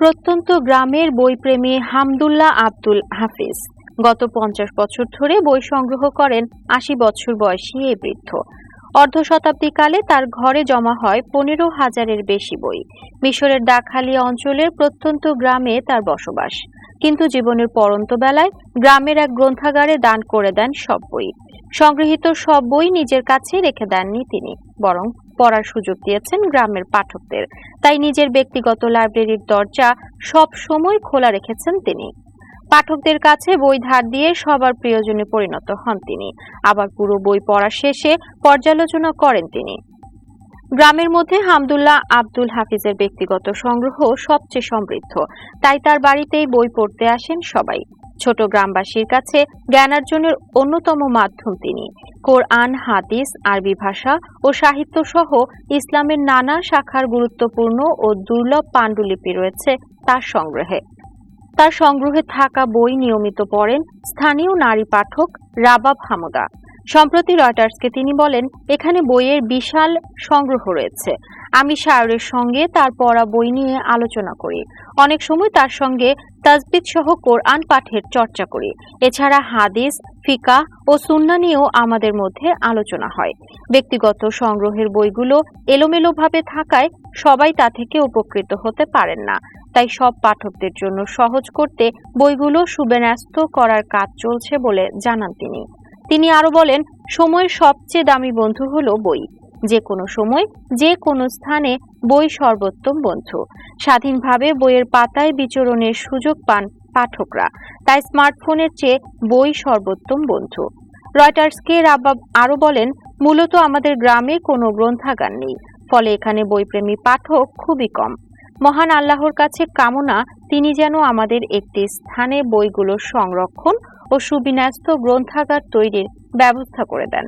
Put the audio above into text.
প্রত্যন্ত গ্রামের বইপ্রেমী হামদুল্লাহ আব্দুল হাফিজ গত পঞ্চাশ বছর ধরে বই সংগ্রহ করেন আশি বছর বয়সী এ বৃদ্ধ। অর্ধ শতাব্দীকালে তার ঘরে জমা হয় পনেরো হাজারের বেশি বই। মিশরের দাখালিয়া অঞ্চলের প্রত্যন্ত গ্রামে তার বসবাস। কিন্তু জীবনের পরন্ত বেলায় গ্রামের এক গ্রন্থাগারে দান করে দেন সব বই। সংগৃহীত সব বই নিজের কাছে রেখে দেননি তিনি, বরং পড়ার সুযোগ দিয়েছেন গ্রামের পাঠকদের। তাই নিজের ব্যক্তিগত লাইব্রেরির দরজা সব সময় খোলা রেখেছেন তিনি। পাঠকদের কাছে বই ধার দিয়ে সবার প্রিয়জনে পরিণত হন তিনি। আবার পুরো বই পড়া শেষে পর্যালোচনা করেন তিনি। গ্রামের মধ্যে হামদুল্লাহ আব্দুল হাফিজের ব্যক্তিগত সংগ্রহ সবচেয়ে সমৃদ্ধ। তাই তার বাড়িতেই বই পড়তে আসেন সবাই। ছোট গ্রামবাসীর কাছে জ্ঞানার্জনের অন্যতম মাধ্যম তিনি। কোরআন, হাদিস, আরবি ভাষা ও সাহিত্য সহ ইসলামের নানা শাখার গুরুত্বপূর্ণ ও দুর্লভ পাণ্ডুলিপি রয়েছে তার সংগ্রহে। তার সংগ্রহে থাকা বই নিয়মিত পড়েন স্থানীয় নারী পাঠক রাবাব হামুদা। সম্প্রতি রয়টার্সকে তিনি বলেন, এখানে বইয়ের বিশাল সংগ্রহ রয়েছে। আমি শায়রের সঙ্গে তার পড়া বই নিয়ে আলোচনা করি। অনেক সময় তার সঙ্গে তাজবিদ সহ কোরআন পাঠের চর্চা করি। এছাড়া হাদিস, ফিকা ও সুন্না নিয়েও আমাদের মধ্যে আলোচনা হয়। ব্যক্তিগত সংগ্রহের বইগুলো এলোমেলোভাবে থাকায় সবাই তা থেকে উপকৃত হতে পারেন না। তাই সব পাঠকদের জন্য সহজ করতে বইগুলো সুবিন্যস্ত করার কাজ চলছে বলে জানান তিনি। তিনি আরও বলেন সময়ের সবচেয়ে দামি বন্ধু হলো বই। যে কোনো সময় যে কোনো স্থানে বই সর্বোত্তম বন্ধু। স্বাধীনভাবে বইয়ের পাতায় বিচরণের সুযোগ পান পাঠকরা। তাই স্মার্টফোনের চেয়ে বই সর্বোত্তম বন্ধু। রয়টার্সকে রাবাব আরও বলেন, মূলত আমাদের গ্রামে কোনো গ্রন্থাগার নেই। ফলে এখানে বইপ্রেমী পাঠক খুবই কম। মহান আল্লাহর কাছে কামনা, তিনি যেন আমাদের একটি স্থানে বইগুলো সংরক্ষণ ও সুবিন্যস্ত গ্রন্থাগার তৈরির ব্যবস্থা করে দেন।